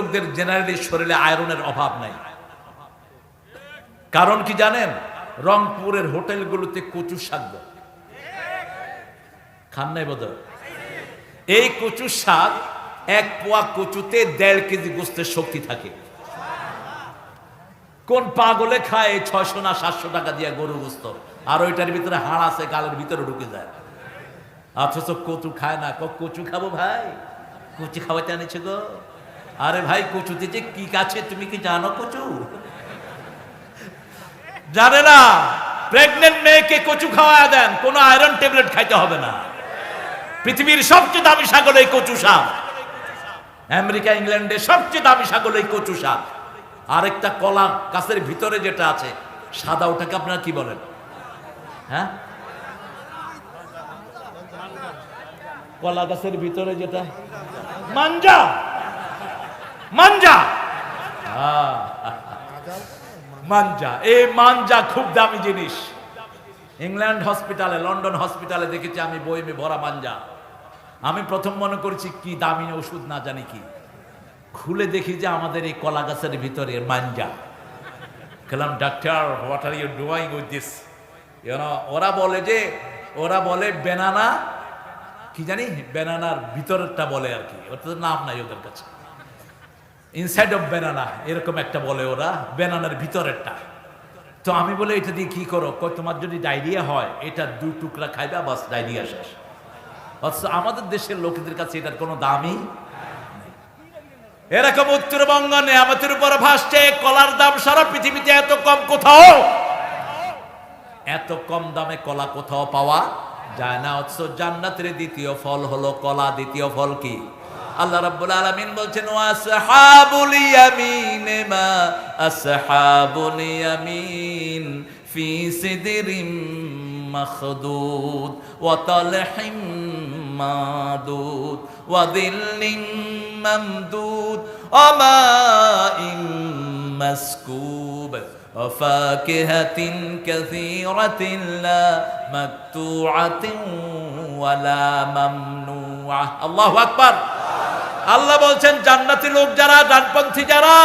লোকদের জেনারেলি শরীরে আয়রনের অভাব নাই। কারণ কি জানেন? রংপুরের হোটেলগুলোতে কচু শাক খান নাই বোধ এই কচু শাক এক পোয়া কচুতে দেড় কেজি গোস্তের শক্তি থাকে। কোন পাগলে খায় ছয়শো না সাতশো টাকা দিয়ে গরু গোস্ত? আর ওইটার ভিতরে হাড় আছে, গালের ভিতরে ঢুকে যায়। অথচ কচু খায় না। কচু খাব ভাই? কচু খাওয়াতে আনেছে গো। আরে ভাই কচুতে যে কি কাছে তুমি কি জানো কচু? জানে না প্রেগনেন্ট মেয়েকে কচু খাওয়া দেন, কোনো আয়রন ট্যাবলেট খাইতে হবে না। পৃথিবীর সবচেয়ে দামি ছাগল এই কচু শাক। আমেরিকা, ইংল্যান্ডে সবচেয়ে দামি ছাগল এই কচু শাক। আরেকটা কলা গাছের ভিতরে যেটা আছে, সাদা, ওটাকে আপনারা কি বলেন? হ্যাঁ? কলা গাছের ভিতরে যেটা, মাঞ্জা! মাঞ্জা। মাঞ্জা। এই মাঞ্জা খুব দামি জিনিস। ইংল্যান্ড হসপিটালে, লন্ডন হসপিটালে দেখেছি আমি বইমে ভরা মাঞ্জা। আমি প্রথম মনে করছি, কি দামি ওষুধ না জানি কি। খুলে দেখি যে আমাদের এই কলা গাছের ভিতরে মাঞ্জা। খেলাম, doctor what are you doing with this ওরা বলে যে, ওরা বলে বেনানা কি জানি? বেনানার ভিতরেরটা বলে আর কি। ওটা তো নাম নাই ওদের কাছে। ইনসাইড অফ বেনানা এরকম একটা বলে ওরা বেনানার ভিতরেরটা। তো আমি বলে, এটা দিয়ে কি করো? তোমার যদি ডায়রিয়া হয়, এটা দু টুকরা খাইবা, বাস ডায়রিয়া শেষ। অথচ আমাদের দেশের লোকেদের কাছে এটার কোনো দামই। এরকম উত্তরবঙ্গ নেয়ামতের উপর ভাসছে, কলার দাম সারা পৃথিবীতে এত কম কোথাও? এত কম দামে কলা কোথাও পাওয়া যায় না। অথচ জান্নাতের দ্বিতীয় ফল হলো কলা, দ্বিতীয় ফল কি? আল্লাহ রাব্বুল আলামিন বলছেন ওয়াসহাবুল ইয়ামিন মা আসহাবুল ইয়ামিন ফি সিদরিম মাখদুদ ওয়া তালহিম মাদুদ ওয়া দিল্লিম মামদুদ ওয়া মাইন মাসকুব وفاكهة كثيرة لا مقطوعة ولا ممنوعة الله أكبر আল্লাহ বলছেন, জান্নাতি লোক যারা, ডানপন্থী যারা,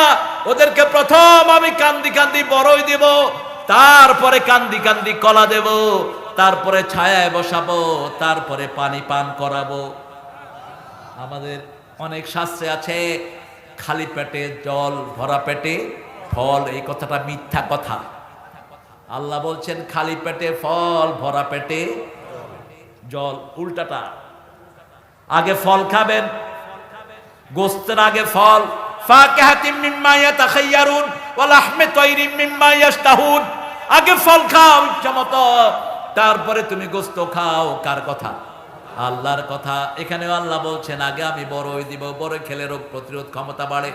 ওদেরকে প্রথম আমি কান্দি কান্দি বড়ই দেব, তারপরে কান্দি কান্দি কলা দেব, তারপরে ছায়ায় বসাবো, তারপরে পানি পান করাবো। আমাদের অনেক শাস্ত্রে আছে, খালি পেটে জল, ভরা পেটে ফল, এই কথাটা মিথ্যা কথা। আল্লাহ বলছেন, খালি পেটে ফল, ভরা পেটে জল, উল্টাটা। আগে ফল খাবেন গোস্তের আগে ফল। আগে ফল খাও ইচ্ছামতো তারপরে তুমি গোস্ত খাও। কার কথা? আল্লাহর কথা। এখানে আল্লাহ বলছেন, আগে আমি বড় হয়ে দিব, বড় খেলে রোগ প্রতিরোধ ক্ষমতা বাড়ে।